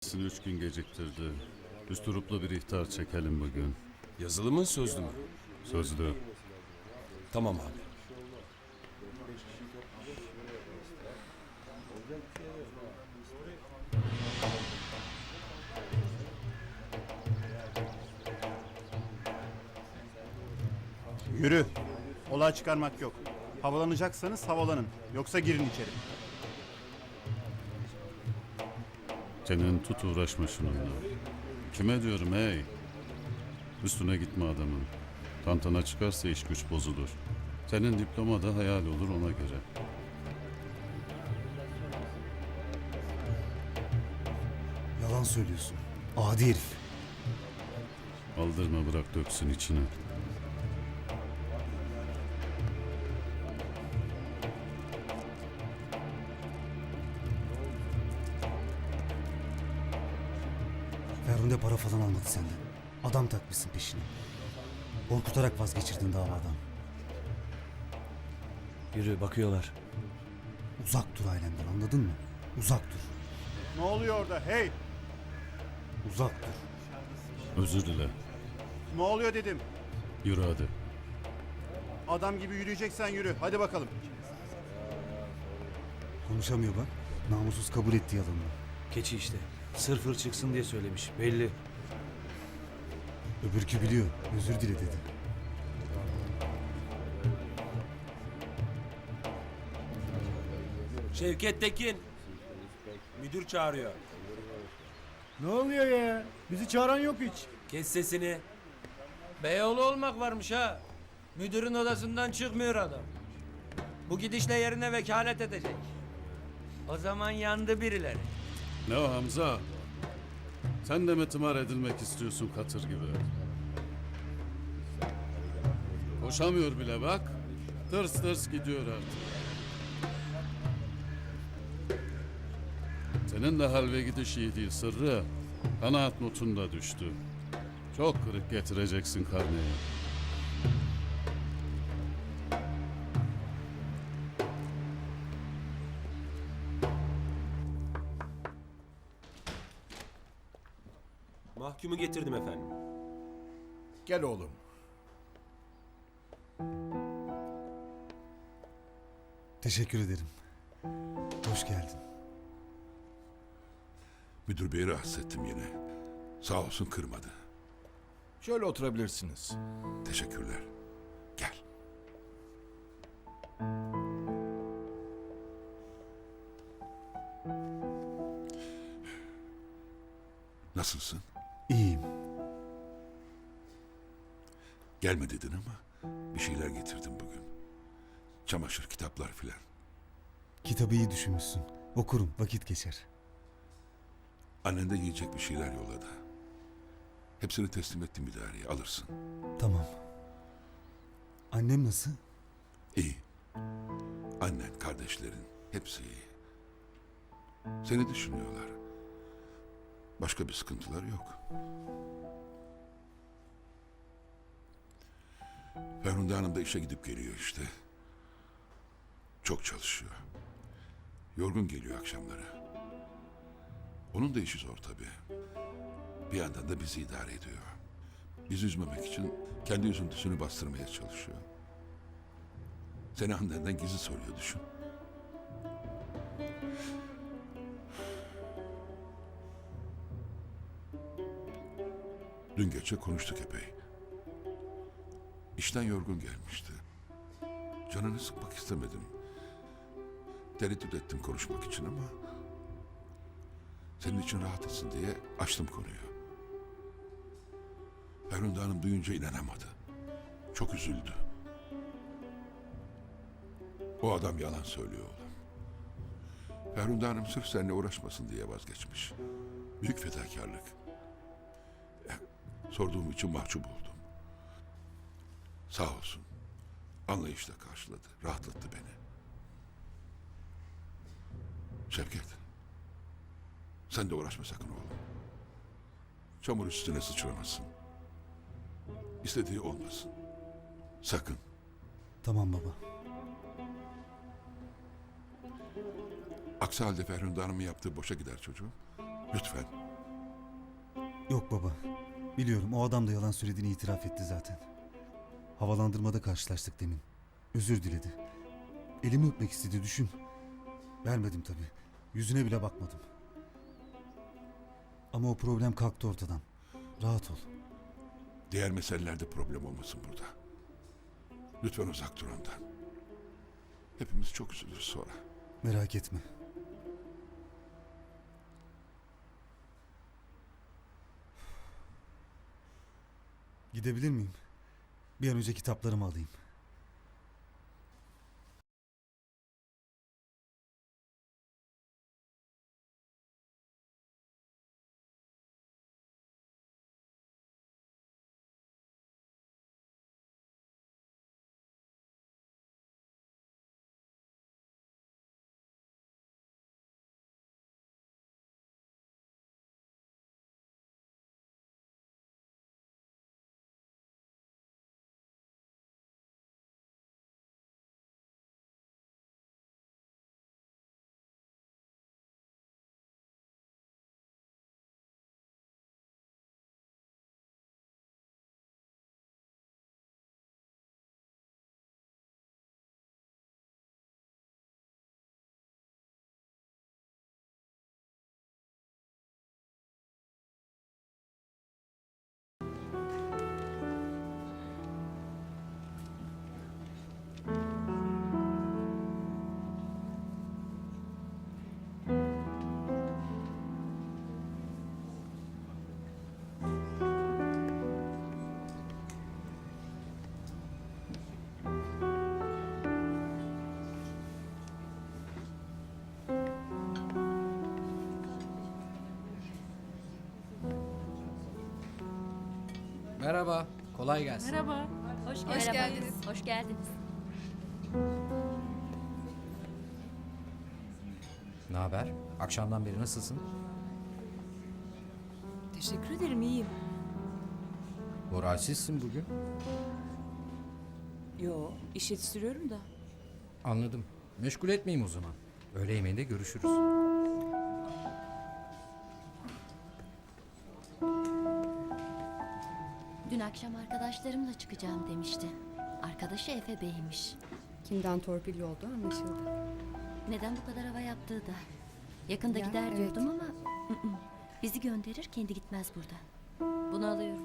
Sizin üç gün geciktirdi. Üstüruplu bir ihtar çekelim bugün. Yazılı mı sözlü mü? Sözlü. Tamam abi. Yürü. Olay çıkarmak yok. Havalanacaksanız havalanın. Yoksa girin içeri. Senin tut uğraşma şununla. Kime diyorum hey? Üstüne gitme adamın. Tantana çıkarsa iş güç bozulur. Senin diploma da hayal olur ona göre. Yalan söylüyorsun. Adi herif. Aldırma bırak döksün içine. Ferhunde para falan almadı senden. Adam takmışsın peşine. Korkutarak vazgeçirdin davadan. Yürü bakıyorlar. Uzak dur ailemden anladın mı? Uzak dur. Ne oluyor orada? Hey! Uzak dur. Özür dile. Ne oluyor dedim. Yürü hadi. Adam gibi yürüyeceksen yürü. Hadi bakalım. Konuşamıyor bak. Namussuz kabul etti yalanını. Keçi işte. Sırfır çıksın diye söylemiş. Belli. Öbürkü biliyor. Özür dile dedi. Şevket Tekin. Müdür çağırıyor. Ne oluyor ya? Bizi çağıran yok hiç. Kes sesini. Beyoğlu olmak varmış ha. Müdürün odasından çıkmıyor adam. Bu gidişle yerine vekalet edecek. O zaman yandı birileri. Ne o Hamza? Sen de mi tımar edilmek istiyorsun katır gibi? Koşamıyor bile bak. Tırs tırs gidiyor artık. Senin de halve gidiş iyi değil sırrı. Kanaat notun da düştü. Çok kırık getireceksin karneyi. Mahkumu getirdim efendim. Gel oğlum. Teşekkür ederim. Hoş geldin. Müdür beyi rahatsız ettim yine. Sağ olsun kırmadı. Şöyle oturabilirsiniz. Teşekkürler. Gel. Nasılsın? İyiyim. Gelme dedin ama bir şeyler getirdim bugün. Çamaşır, kitaplar filan. Kitabı iyi düşünmüşsün. Okurum. Vakit geçer. Annen de yiyecek bir şeyler yolladı. Hepsini teslim ettim idareye. Alırsın. Tamam. Annem nasıl? İyi. Annen, kardeşlerin hepsi iyi. Seni düşünüyorlar. Başka bir sıkıntılar yok. Ferhunde Hanım da işe gidip geliyor işte. Çok çalışıyor. Yorgun geliyor akşamları. Onun da işi zor tabii. Bir yandan da bizi idare ediyor. Bizi üzmemek için kendi üzüntüsünü bastırmaya çalışıyor. Seni annenden gizli soruyor düşün. Dün gece konuştuk epey. İşten yorgun gelmişti. Canını sıkmak istemedim. Tereddüt ettim konuşmak için ama... ...senin için rahat etsin diye açtım konuyu. Ferhunde Hanım duyunca inanamadı. Çok üzüldü. O adam yalan söylüyor oğlum. Ferhunde Hanım sırf seninle uğraşmasın diye vazgeçmiş. Büyük fedakarlık. Sorduğum için mahcup oldum. Sağ olsun. Anlayışla karşıladı. Rahatlattı beni. Şevket. Sen de uğraşma sakın oğlum. Çamur üstüne sıçramasın. İstediği olmasın. Sakın. Tamam baba. Aksi halde Ferhunde Hanım'ın yaptığı boşa gider çocuğum. Lütfen. Yok baba. Biliyorum o adam da yalan söylediğini itiraf etti zaten. Havalandırmada karşılaştık demin. Özür diledi. Elimi öpmek istedi düşün. Vermedim tabii. Yüzüne bile bakmadım. Ama o problem kalktı ortadan. Rahat ol. Diğer meselelerde problem olmasın burada. Lütfen uzak dur ondan. Hepimiz çok üzülürüz sonra. Merak etme. Gidebilir miyim? Bir an önce kitaplarımı alayım. Merhaba, kolay gelsin. Merhaba. Hoş, geldiniz. Hoş geldiniz. Ne haber? Akşamdan beri nasılsın? Teşekkür ederim iyiyim. Moralsizsin bugün. Yo iş yetiştiriyorum da. Anladım. Meşgul etmeyeyim o zaman. Öğle yemeğinde görüşürüz. Akşam arkadaşlarımla çıkacağım demişti. Arkadaşı Efe Bey'miş. Kimden torpil oldu anlaşıldı. Neden bu kadar hava yaptığı da. Yakında Ya, gider evet. diyordum ama ı-ı. bizi gönderir kendi gitmez burada. Bunu alıyorum.